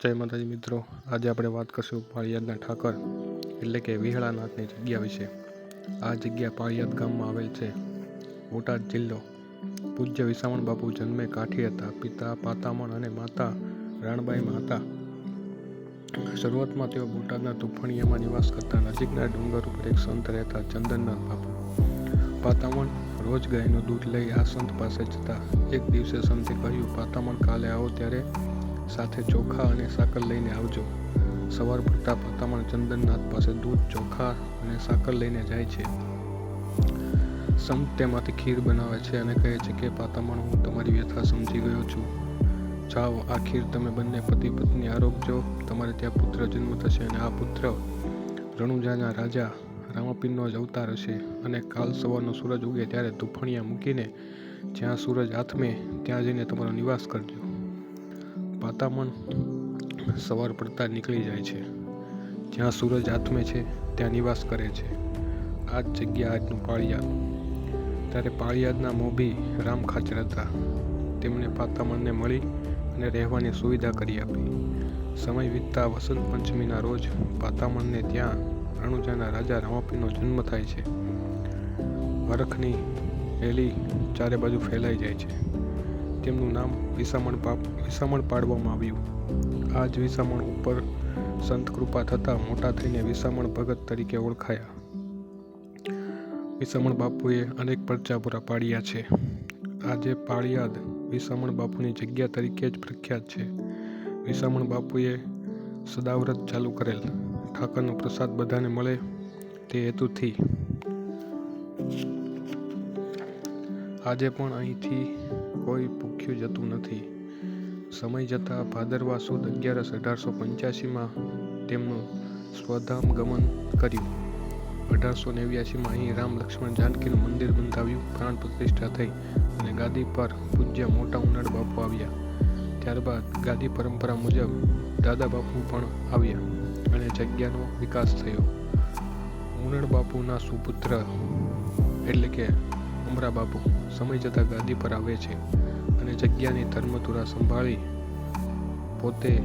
જય માતાજી મિત્રો. આજે આપણે વાત કરશું પાળિયાદના ઠાકર, એટલે કે વિહળાનાથની જગ્યા વિશે. આ જગ્યા પાળિયાદ ગામમાં આવેલ છે. બોટાદ જિલ્લો. પૂજ્ય વિસામણ બાપુ જન્મે કાઠી હતા. પિતા પાતામણ અને માતા રાણબાઈમાં હતા શરૂઆતમાં તેઓ બોટાદના તુફણીયામાં નિવાસ કરતા નજીકના ડુંગર ઉપર એક સંત રહેતા ચંદનનાથ બાપુ. પાતામણ રોજ ગાયનું દૂધ લઈ આ સંત પાસે જતા. એક દિવસે સંતે કહ્યું, પાતામણ કાલે આવો ત્યારે સાથે ચોખા અને સાકર લઈને આવજો. સવાર પડતા પાતામણ ચંદનનાથ પાસે દૂધ, ચોખા અને સાકર લઈને જાય છે. સંત તેમાંથી ખીર બનાવે છે અને કહે છે કે, પાતામણ, હું તમારી વ્યથા સમજી ગયો છું. જાઓ, આ ખીર તમે બંને પતિ પત્ની આરોગજો. તમારે ત્યાં પુત્ર જન્મ થશે અને આ પુત્ર રણુજાના રાજા રામાપીરનો જ અવતાર હશે. અને કાલ સવારનો સૂરજ ઉગે ત્યારે તુફણિયા મૂકીને જ્યાં સૂરજ આથમે, ત્યાં જઈને તમારો નિવાસ કરજો. પાતામણ સવાર પડતા નીકળી જાય છે. જ્યાં સૂરજ આથમે છે, ત્યાં નિવાસ કરે છે. આ જ જગ્યા આજનું પાળિયાદ. ત્યારે પાળિયાદના મોભી રામ ખાચર હતા. તેમણે પાતામણને મળી અને રહેવાની સુવિધા કરી આપી. સમય વીતતા વસંત પંચમીના રોજ પાતામણને ત્યાં રણુજાના રાજા રામાપીનો જન્મ થાય છે. વરખની રેલી ચારે બાજુ ફેલાઈ જાય છે. તેમનું નામ વિસામણ પાપ, વિસામણ પાડવામાં આવ્યું. આ જ વિસામણ ઉપર સંત કૃપા થતાં મોટા થઈને વિસામણ ભગત તરીકે ઓળખાયા. વિસામણ બાપુએ અનેક પરચા પૂરા પાડ્યા છે. આજે પાળિયાદ વિસામણ બાપુની જગ્યા તરીકે જ પ્રખ્યાત છે. વિસામણ બાપુએ સદાવ્રત ચાલુ કરેલ. ઠાકરનો પ્રસાદ બધાને મળે તે હેતુથી આજે પણ અહીંથી કોઈ ભૂખ્યું જતું નથી. સમય જતાં ભાદરવા સુદ અગિયારસ અઢારસો પંચ્યાસીમાં તેમનું સ્વધામ ગમન કર્યું. અઢારસો નેવ્યાસીમાં અહીં રામ લક્ષ્મણ જાનકીનું મંદિર બંધાવ્યું, પ્રાણ પ્રતિષ્ઠા થઈ અને ગાદી પર પૂજ્ય મોટા ઉનાળ બાપુ આવ્યા. ત્યારબાદ ગાદી પરંપરા મુજબ દાદા બાપુ પણ આવ્યા અને જગ્યાનો વિકાસ થયો. ઉનાળ બાપુના સુપુત્ર એટલે કે અમરા બાપુ સમય જતાં ગાદી પર આવે છે અને જગ્યાની ધર્મધુરા સંભાળી પોતે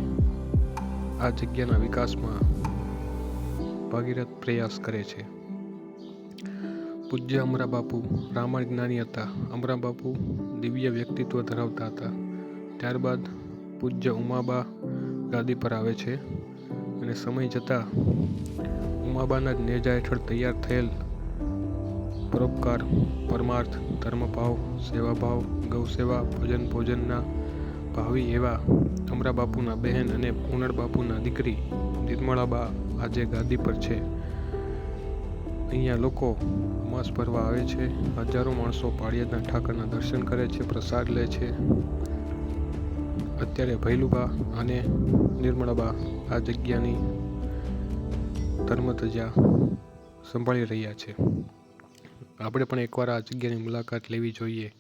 આ જગ્યાના વિકાસમાં ભાગીરથ પ્રયાસ કરે છે. પૂજ્ય અમરા બાપુ રામાયણ જ્ઞાની હતા. અમરા બાપુ દિવ્ય વ્યક્તિત્વ ધરાવતા હતા. ત્યારબાદ પૂજ્ય ઉમાબા ગાદી પર આવે છે અને સમય જતાં ઉમાબાના જ નેજા હેઠળ તૈયાર થયેલ પરોપકાર, પરમાર્થ, ધર્મભાવ, સેવાભાવ, ગૌસેવા, ભોજન ભોજનના ભાવી એવા અમરાબાપુના બહેન અને ઉનડ બાપુના દીકરી નિર્મળાબા આજે ગાદી પર છે. અહીંયા લોકો અમાસ ભરવા આવે છે, હજારો માણસો પાળિયાદના ઠાકરના દર્શન કરે છે, પ્રસાદ લે છે. અત્યારે ભૈલુબા અને નિર્મળાબા આ જગ્યાની ધર્મધજા સંભાળી રહ્યા છે. આપણે પણ એકવાર આ જગ્યાની મુલાકાત લેવી જોઈએ.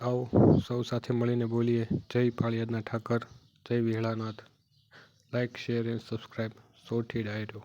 આવો, સૌ સાથે મળીને બોલીએ. જય પાળિયાદના ઠાકર, જય Vihalanath. Like share and subscribe સોઠી ડાયરો.